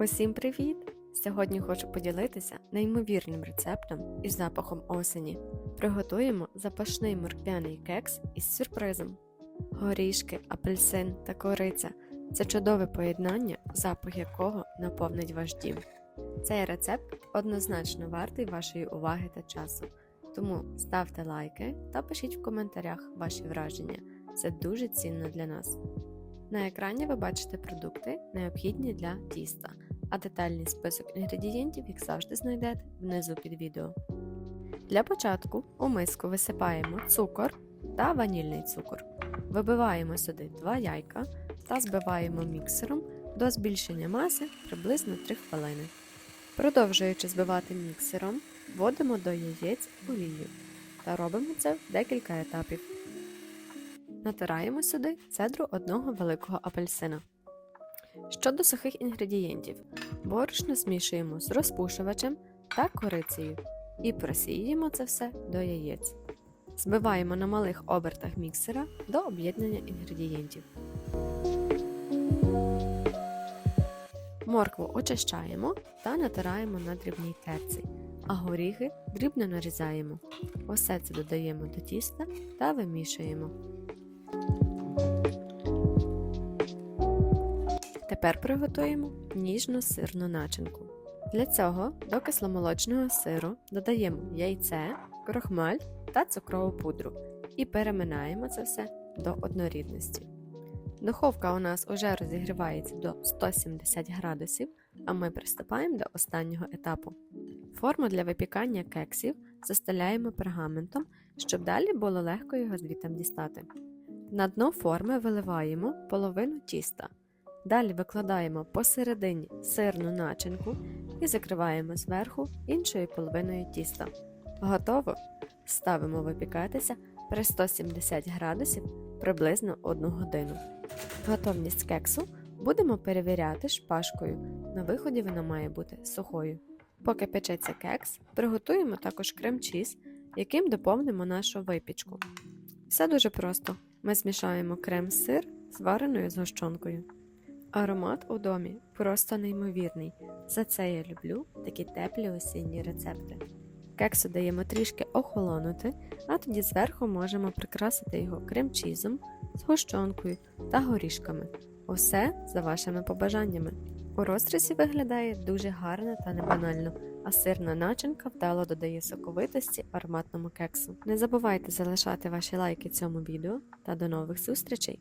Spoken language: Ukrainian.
Усім привіт! Сьогодні хочу поділитися неймовірним рецептом із запахом осені. Приготуємо запашний морквяний кекс із сюрпризом. Горішки, апельсин та кориця це чудове поєднання, запах якого наповнить ваш дім. Цей рецепт однозначно вартий вашої уваги та часу. Тому ставте лайки та пишіть в коментарях ваші враження. Це дуже цінно для нас. На екрані ви бачите продукти, необхідні для тіста, а детальний список інгредієнтів, як завжди, знайдете внизу під відео. Для початку у миску висипаємо цукор та ванільний цукор. Вибиваємо сюди 2 яйка та збиваємо міксером до збільшення маси приблизно 3 хвилини. Продовжуючи збивати міксером, вводимо до яєць олію та робимо це в декілька етапів. Натираємо сюди цедру одного великого апельсина. Щодо сухих інгредієнтів, борошно змішуємо з розпушувачем та корицею і просіюємо це все до яєць. Збиваємо на малих обертах міксера до об'єднання інгредієнтів. Моркву очищаємо та натираємо на дрібній терці, а горіхи дрібно нарізаємо. Усе це додаємо до тіста та вимішуємо. Тепер приготуємо ніжну сирну начинку. Для цього до кисломолочного сиру додаємо яйце, крохмаль та цукрову пудру і переминаємо це все до однорідності. Духовка у нас уже розігрівається до 170 градусів, а ми приступаємо до останнього етапу. Форму для випікання кексів застеляємо пергаментом, щоб далі було легко його звітом дістати. На дно форми виливаємо половину тіста. Далі викладаємо посередині сирну начинку і закриваємо зверху іншою половиною тіста. Готово! Ставимо випікатися при 170 градусів приблизно 1 годину. Готовність кексу будемо перевіряти шпажкою. На виході вона має бути сухою. Поки печеться кекс, приготуємо також крем-чіз, яким доповнимо нашу випічку. Все дуже просто. Ми змішаємо крем-сир з вареною згущенкою. Аромат у домі просто неймовірний. За це я люблю такі теплі осінні рецепти. Кексу даємо трішки охолонути, а тоді зверху можемо прикрасити його крем-чізом, згущенкою та горішками. Усе за вашими побажаннями. У розрізі виглядає дуже гарно та небанально, а сирна начинка вдало додає соковитості ароматному кексу. Не забувайте залишати ваші лайки цьому відео та до нових зустрічей!